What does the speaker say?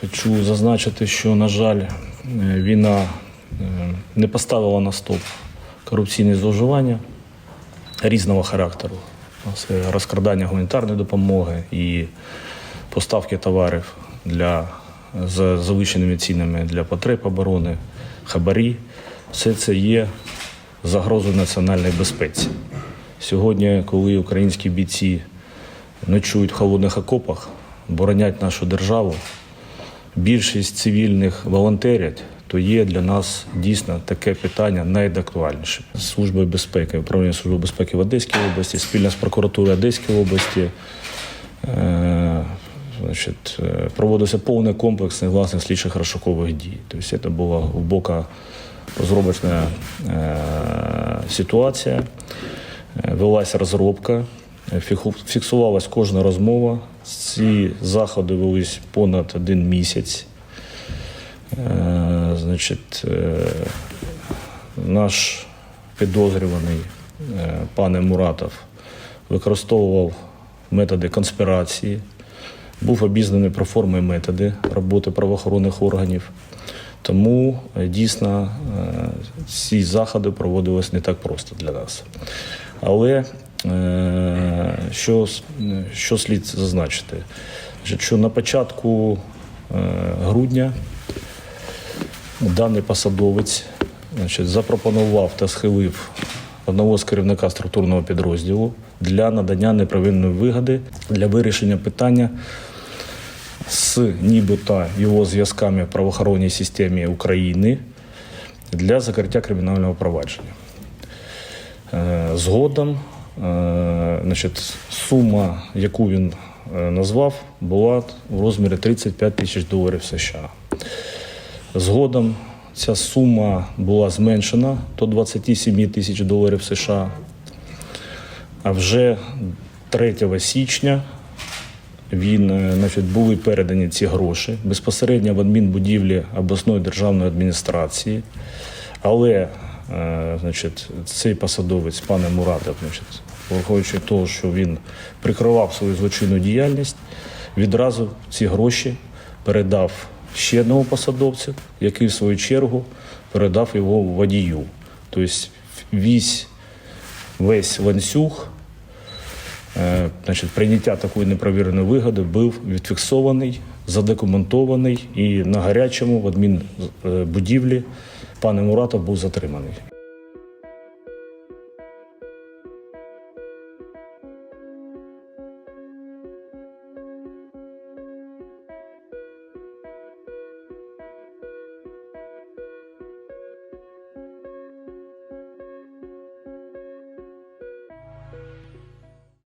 Хочу зазначити, що, на жаль, е, війна е, не поставила на стоп корупційні зловживання різного характеру. Це розкрадання гуманітарної допомоги і поставки товарів для за завищеними цінами для потреб оборони, хабарі. Все це є загрозою національної безпеці. Сьогодні, коли українські бійці ночують в холодних окопах, боронять нашу державу, більшість цивільних волонтерять, то є для нас дійсно таке питання найактуальніше. Служби безпеки, управління служби безпеки в Одеській області, спільно з прокуратурою Одеської області. е, Значить, е, проводився повний комплекс власних слідчих розшукових дій. Тобто це була глибока розробочна е, ситуація, Е, велася розробка, фіксувалась кожна розмова. Ці заходи велись понад один місяць. Е, Значить, е, наш підозрюваний е, пане Муратов використовував методи конспірації, був обізнаний про форми і методи роботи правоохоронних органів. Тому е, дійсно е, ці заходи проводились не так просто для нас. Але е, що, що слід зазначити? Що на початку е, грудня даний посадовець значить, запропонував та схилив одного з керівника структурного підрозділу для надання неправильної вигоди для вирішення питання з нібито його зв'язками в правоохоронній системі України для закриття кримінального провадження. Е, Згодом значить, сума, яку він е, назвав, була у розмірі 35 тисяч доларів США. Згодом ця сума була зменшена до 27 тисяч доларів США. А вже 3 січня він, е, значить, були передані ці гроші безпосередньо в адмінбудівлі обласної державної адміністрації. Але е, значить, цей посадовець, пане Муратов, значить, враховуючи того, що він прикривав свою злочинну діяльність, відразу ці гроші передав ще одному посадовцю, який в свою чергу передав його водію. Тобто весь, весь ланцюг Е, Значить, прийняття такої непровіреної вигоди був відфіксований, задокументований і на гарячому в адмінбудівлі пане Муратов був затриманий.